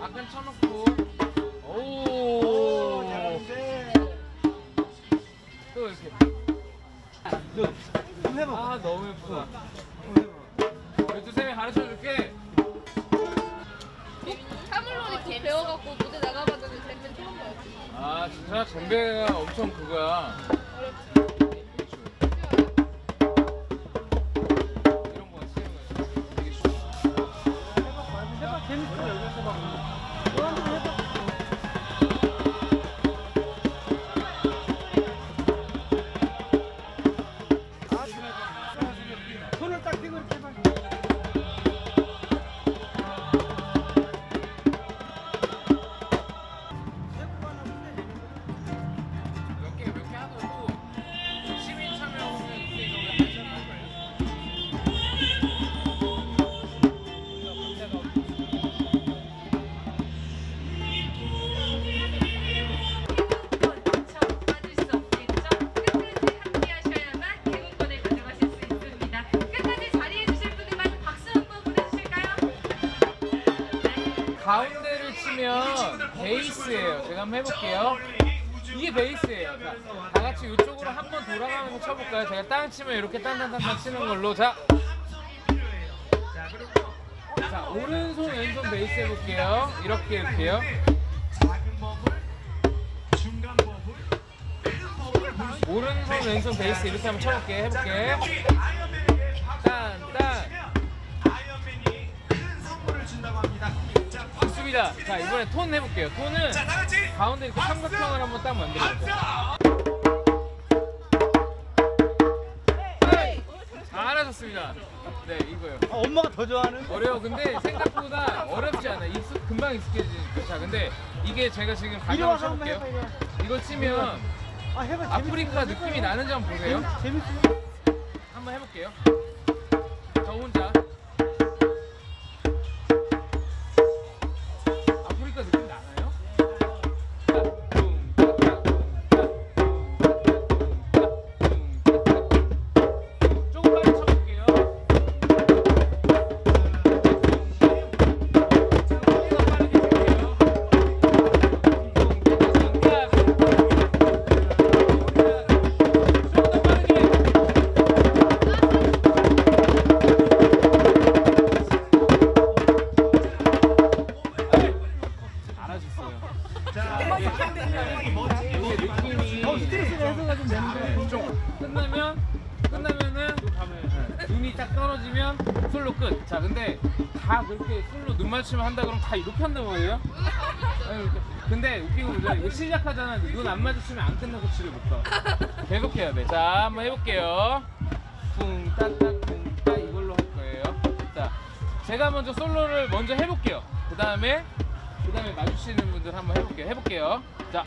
아까 쳐놓고 오. 또 이렇게. 좀 해봐. 아 너무 예쁘다. 그래도 쌤이 가르쳐 줄게. 카멜론이 곧 배워갖고 무대 나가봤더니 잼men 처음 봐요. 아 진짜 잼배가 엄청 그거야. 이런 한번 해볼게요. 이게 베이스예요. 자, 다 같이 이쪽으로 한 번 돌아가면서 쳐볼까요? 제가 땅 치면 이렇게 딴딴딴딴 치는 걸로. 자, 자 오른손 왼손 베이스 해볼게요. 이렇게 이렇게요. 오른손 왼손 베이스 이렇게 한번 쳐볼게. 해볼게. 좋습니다. 자 이번에 톤 해볼게요. 톤은 가운데 이렇게 삼각형을 한번 딱 만들어볼게요. 잘하셨습니다. 네 이거요. 아, 엄마가 더 좋아하는. 어려워. 근데 생각보다 어렵지 않아. 익숙, 금방 익숙해지니까. 자 근데 이게 제가 지금 이리 가격을 와서 한번 쳐볼게요. 이리 이거 치면 아 해봐. 아프리카 느낌이 나는지 한번 보세요. 재밌어. 한번 해볼게요. 조 눈이 딱 떨어지면 솔로 끝. 자 근데 다 그렇게 솔로 눈 맞추면 한다 그러면 다 이렇게 한단 말이에요? 아니, 이렇게. 근데 웃기고 보자. 이거 시작하잖아. 눈 안 마주치면 안 끝나고 치료부터. 계속 해야 돼. 자 한번 해볼게요. 쿵따따 쿵따 이걸로 할 거예요. 자 제가 먼저 솔로를 먼저 해볼게요. 그 다음에 그 다음에 마주치는 분들 한번 해볼게요. 해볼게요. 자.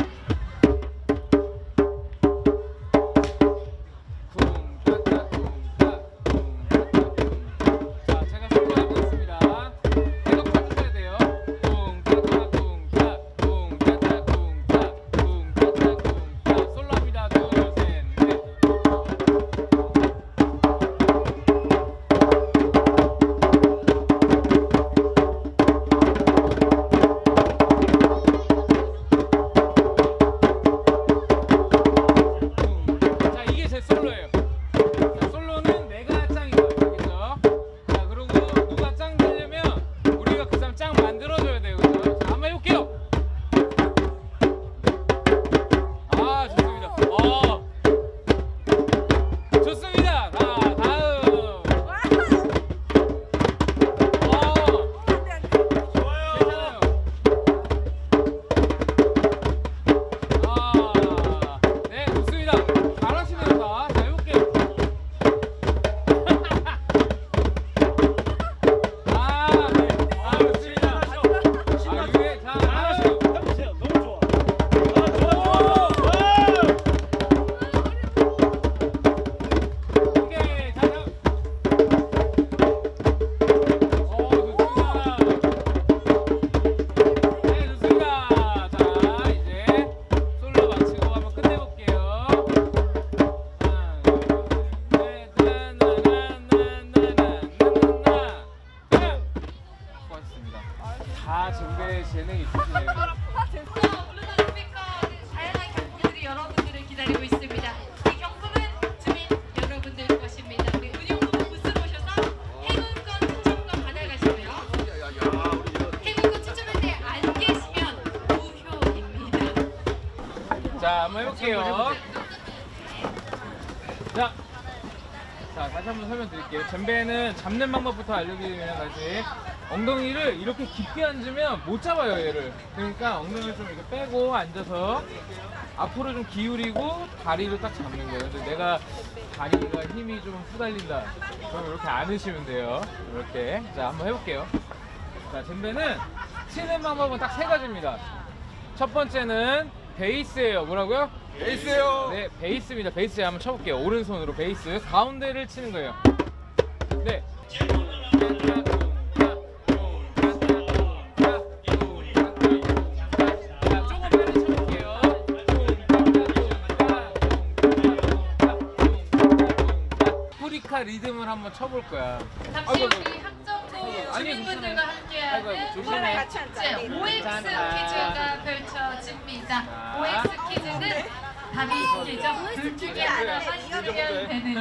한번 설명드릴게요. 젬베는 잡는 방법부터 알려드리면 다시 엉덩이를 이렇게 깊게 앉으면 못 잡아요 얘를. 그러니까 엉덩이를 좀 이렇게 빼고 앉아서 앞으로 좀 기울이고 다리를 딱 잡는 거예요. 근데 내가 다리가 힘이 좀 후달린다. 그럼 이렇게 안으시면 돼요. 이렇게. 자 한번 해볼게요. 자 젬베는 치는 방법은 딱 세 가지입니다. 첫 번째는 베이스예요. 뭐라고요? 베이스예요. 네, 베이스입니다. 베이스 한번 쳐볼게요. 오른손으로 베이스 가운데를 치는 거예요. 네. 자, 조금 빨리 쳐볼게요. 아프리카 리듬을 한번 쳐볼 거야. 잠시 후 우리 학점도 아니, 주민분들과 함께하는 조심해. 축제 OX. 퀴즈가 펼쳐집니다. 자. OX 퀴즈는 답이 되죠. 둘 중에 하나만 이기면 되는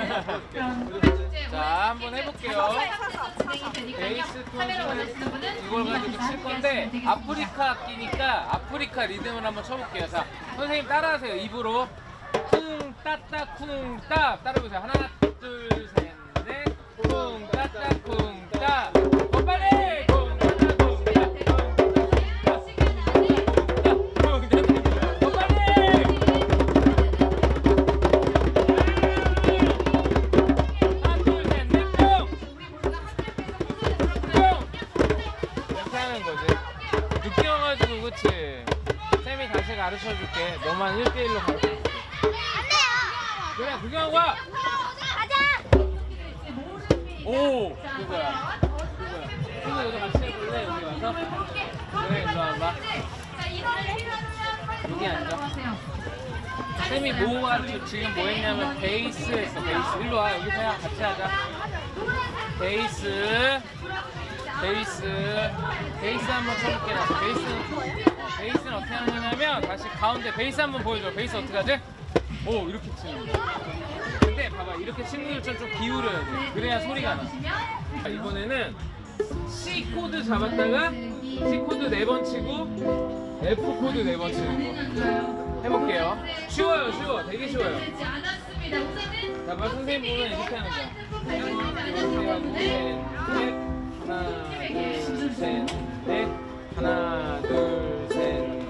그런 축제 자, 한번 해볼게요. 진행이 되니까요. 베이스 카메라 원하시는 분은 이걸 가지고 칠 건데 아프리카 악기니까 아프리카 리듬을 한번 쳐볼게요. 자, 선생님 따라하세요. 입으로 쿵 따따 쿵 따. 따라해보세요. 하나, 쌤이 뭐 가르쳐 지금 뭐 했냐면 베이스 했어. 베이스. 일로 와. 여기 그냥 같이 하자. 베이스. 베이스. 베이스 한번 쳐볼게. 나 베이스는 어, 베이스는 어떻게 하느냐면 다시 가운데 베이스 한번 보여줘. 베이스 어떻게 하지? 오 이렇게 치는 거야. 근데 봐봐. 이렇게 치는 것처럼 좀 기울여야 돼. 그래야 소리가 나. 자, 이번에는 C 코드 잡았다가 C 코드 네 번 치고 F 코드 네 번 치는 거 해볼게요 쉬워요 쉬워 되게 쉬워요 되지 않았습니다. 우선은 자, 말 선생님 보면 이렇게 하는 거야. 넷, 하나, 둘, 셋, 넷, 하나, 둘, 셋,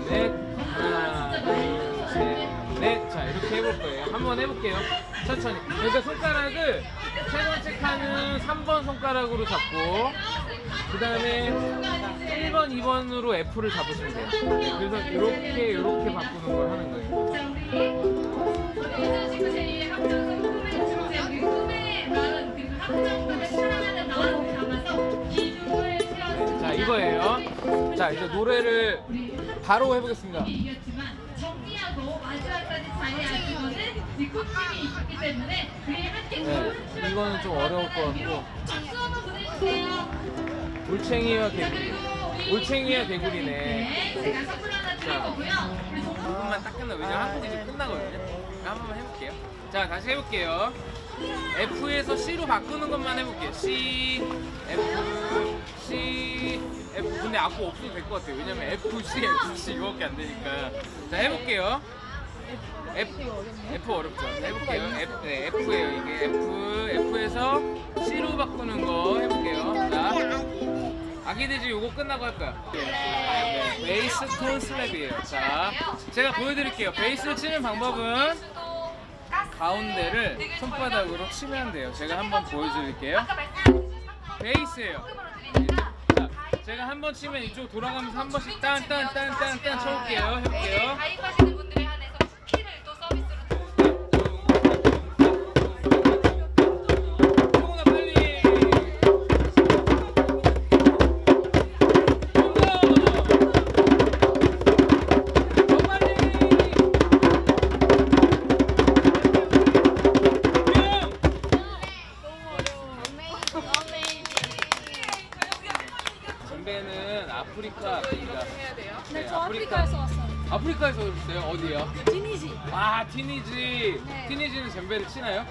넷, 하나, 둘, 셋, 넷. 자, 이렇게 해볼 거예요. 한번 해볼게요. 천천히. 그러니까 손가락을 세 번째 칸은 3번 손가락으로 잡고, 그 다음에 1번, 2번으로 F를 잡으시면 돼요. 네, 그래서 이렇게, 이렇게 바꾸는 걸 하는 거예요. 자 우리 예전식구 제2의 학점수 꿈의 축제 우리 꿈의 마음 그리고 학점과를 사랑하는 마음을 담아서 기둥을 세워주는 자, 이거예요. 자, 이제 노래를 바로 해보겠습니다. 함께 네, 이거는 좀 어려울 것 같고. 박수 한번 보내주세요. 올챙이와 자 개구리. 올챙이와 개구리네. 네, 제가 선물 하나 드릴 거고요. 우리 동- 조금만 딱 끝나. 왜냐면 한 곡이 지금 끝나거든요. 한번 해볼게요. 자, 다시 해볼게요. F에서 C로 바꾸는 것만 해볼게요. C, F, C, F. 근데 악보 없어도 될 것 같아요. 왜냐면 F, C, F, C 이거밖에 안 되니까. 자, 해볼게요. F, F 어렵죠. 자, 해볼게요. F, 네, F예요. 이게 F, F에서 C로 바꾸는 거 해볼게요. 자, 아기돼지 요거 끝나고 할 거야. 네, 베이스 톤 슬랩이에요. 자, 제가 보여드릴게요. 베이스를 치는 방법은 가운데를 손바닥으로 치면 돼요. 제가 한번 보여드릴게요. 베이스예요. 자, 제가 한번 치면 이쪽 돌아가면서 한 번씩 딴 딴 딴 딴 딴 쳐볼게요. 해볼게요. 티니지. 네. 티니지는 젬베를 치나요?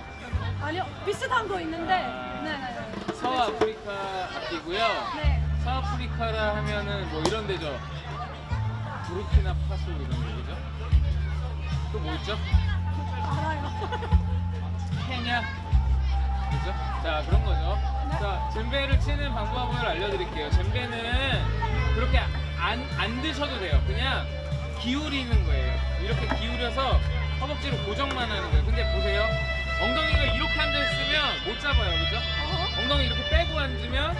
아니요, 비슷한 거 있는데. 아. 네. 서아프리카 악기고요. 네. 서아프리카라 하면은 뭐 이런 데죠. 부르키나 파소 이런 데죠. 또 알았죠? 알아요. 해냐? 그죠? 자 그런 거죠. 자 젬베를 치는 방법을 알려드릴게요. 젬베는 그렇게 안, 안 드셔도 돼요. 그냥 기울이는 거예요. 이렇게 기울여서 허벅지로 고정만 하는 거예요. 근데 보세요. 엉덩이가 이렇게 앉아 있으면 못 잡아요. 그죠? 어? 엉덩이 이렇게 빼고 앉으면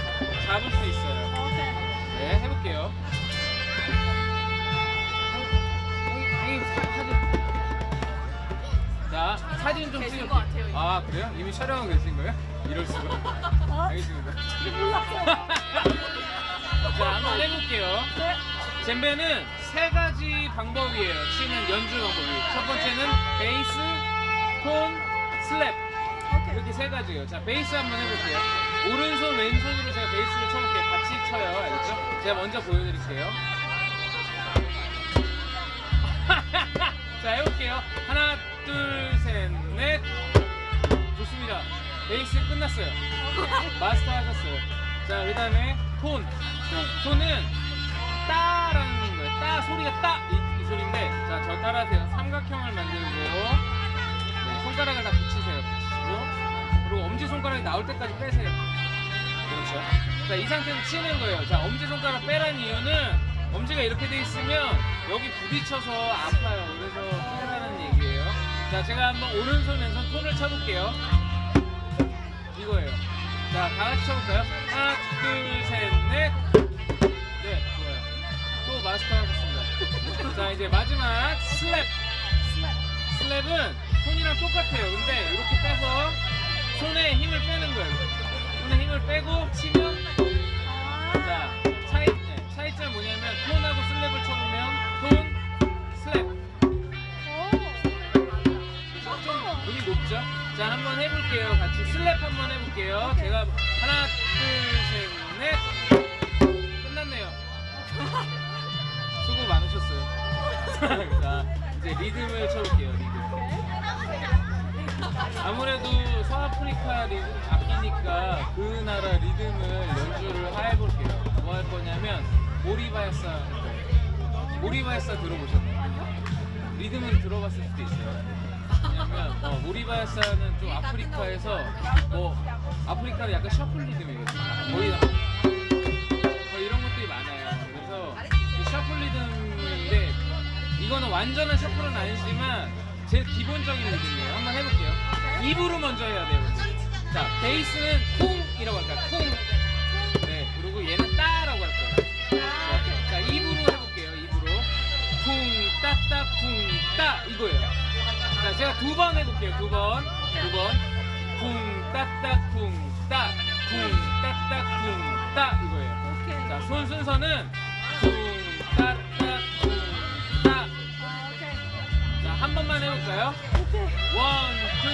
잡을 수 있어요. 오케이. 네, 해볼게요. 형님, 형님, 사- 사진. 자, 사진 좀 계신 찍을게요. 것 같아요, 이미. 아, 그래요? 이미 촬영하고 계신 거예요? 이럴 수가. 어? 알겠습니다. 몰랐어요. 자, 한번 해볼게요. 네. 젬베는 세 가지 방법이에요. 치는 연주 방법이. 첫 번째는 베이스, 톤, 슬랩. 이렇게 세 가지예요. 자, 베이스 한번 해볼게요. 오른손, 왼손으로 제가 베이스를 쳐볼게요. 같이 쳐요. 알겠죠? 제가 먼저 보여드릴게요. 자, 해볼게요. 하나, 둘, 셋, 넷. 좋습니다. 베이스 끝났어요. 마스터 하셨어요. 자, 그 다음에 톤. 톤은 따라는. 따, 소리가 따. 이, 이 소리인데. 자, 저 따라하세요. 삼각형을 만들고. 네, 손가락을 다 붙이세요. 붙이고. 그리고 엄지손가락이 나올 때까지 빼세요. 그렇죠. 자, 이 상태에서 치는 거예요. 자, 엄지손가락 빼란 이유는 엄지가 이렇게 돼 있으면 여기 부딪혀서 아파요. 그래서 빼라는 얘기예요. 자, 제가 한번 오른손, 왼손 톤을 쳐볼게요. 이거예요. 자, 다 같이 쳐볼까요? 하나, 둘, 셋, 넷. 마스터 하겠습니다. 자, 이제 마지막 슬랩. 슬랩은 손이랑 똑같아요. 근데 이렇게 빼서 손에 힘을 빼는 거예요. 손에 힘을 빼고 치면 자 차이 네, 차이점 뭐냐면 톤하고 슬랩을 쳐보면 톤 슬랩 좀 음이 높죠? 자 한번 해볼게요. 같이 슬랩 한번 해볼게요. 제가 하나 둘 셋 넷 끝났네요. 수고 많으셨어요. 자 이제 리듬을 쳐볼게요. 리듬. 아무래도 서아프리카 리듬 악기니까 그 나라 리듬을 연주를 해볼게요. 뭐 할 거냐면 모리바야사. 모리바야사 들어보셨나요? 리듬은 들어봤을 수도 있어요. 왜냐면 어, 모리바야사는 좀 아프리카에서 뭐 아프리카는 약간 셔플 리듬이거든요. 거의 이거는 완전한 셔플은 아니지만 제일 기본적인 리듬이에요. 한번 해볼게요. 입으로 먼저 해야 돼요. 자, 베이스는 쿵이라고 할까요? 쿵. 네, 그리고 얘는 따라고 할 거예요. 자, 자, 입으로 해볼게요. 입으로. 쿵, 따따, 쿵, 따. 이거예요. 자, 제가 두 번 해볼게요. 두 번. 두 번. 쿵, 따따, 쿵, 따. 쿵, 따따, 쿵, 따. 이거예요. 자, 손 순서는 오케이. 원, 투,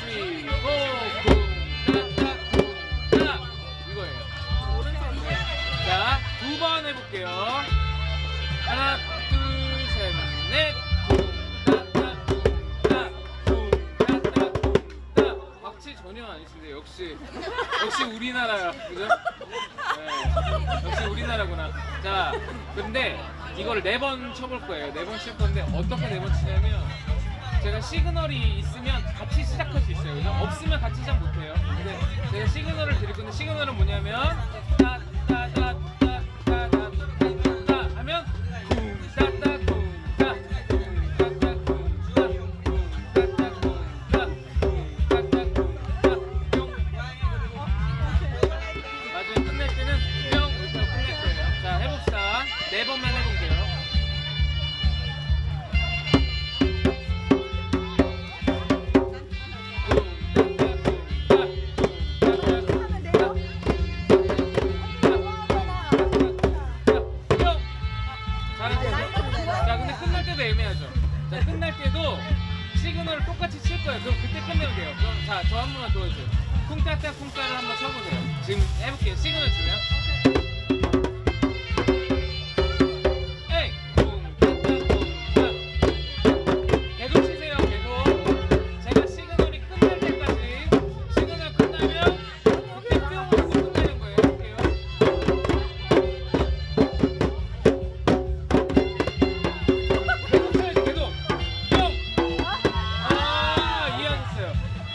쓰리, 포, 쿵, 따따, 쿵, 따. 이거예요. 자, 두 번 해볼게요. 하나, 둘, 셋, 넷. 전혀 아니신데 역시 역시 우리나라야, 그죠? 네, 역시 우리나라구나. 자, 근데 이걸 네 번 쳐볼 거예요. 네 번 칠 건데 어떻게 네 번 치냐면 제가 시그널이 있으면 같이 시작할 수 있어요. 없으면 같이 시작 못해요. 근데 제가 시그널을 드릴 건데 시그널은 뭐냐면 따 자, 끝날 때도 애매하죠. 자, 끝날 때도 시그널을 똑같이 칠 거예요. 그럼 그때 끝내면 돼요. 그럼 자, 저 한 번만 도와주세요. 쿵따따 쿵따를 한번 쳐보세요. 지금 해볼게요. 시그널 주면.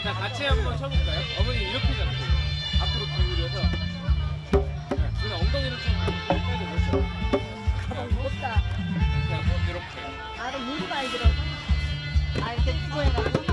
자 같이 한번 쳐볼까요? 어머니 이렇게 잡고 앞으로 기울여서. 네, 누나 엉덩이를 좀 빼고 그렇죠? 아무것다. 그냥 뭐 이렇게. 아로 물고 많이 들어. 아 이렇게 치고 해가지고?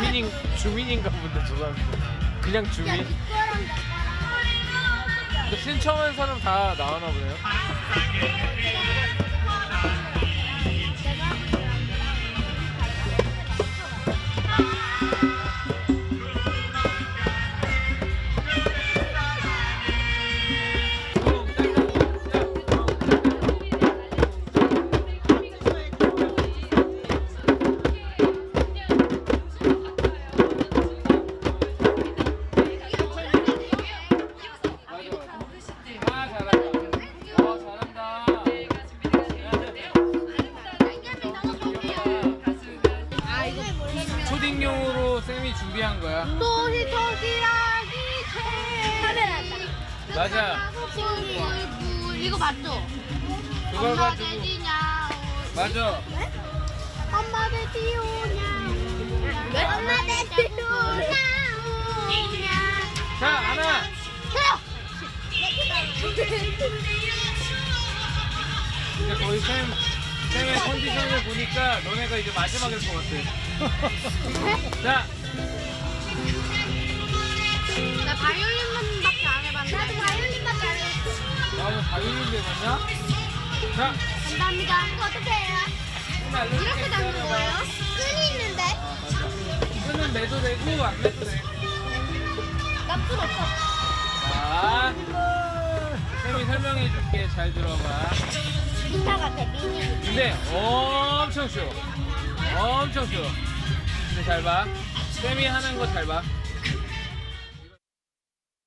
주민인 주민인가 본데 저 사람 그냥 주민. 신청한 사람 다 나오나 보네요. 맞아. 엄마 내 비오냐 엄마 내 비오냐 오냐 자, 하나. 이제 거의 쌤, 쌤의 컨디션을 보니까 너네가 이제 마지막일 것 같아. 자, 나 바이올린만밖에 안 해봤는데. 나도 바이올린밖에 안 해. 나는 바이올린 배웠냐? 자. 감사합니다. 이거 어떻게 해요? 이렇게 담는 거예요? 끈이 있는데? 이거는 매도 되고 안 매도 되고. 나쁜 없어. 자, 쌤이 설명해 줄게. 잘 들어봐. 기타 같아, 미니. 근데 엄청 쉬워. 엄청 쉬워. 근데 잘 봐. 쌤이 하는 거 잘 봐.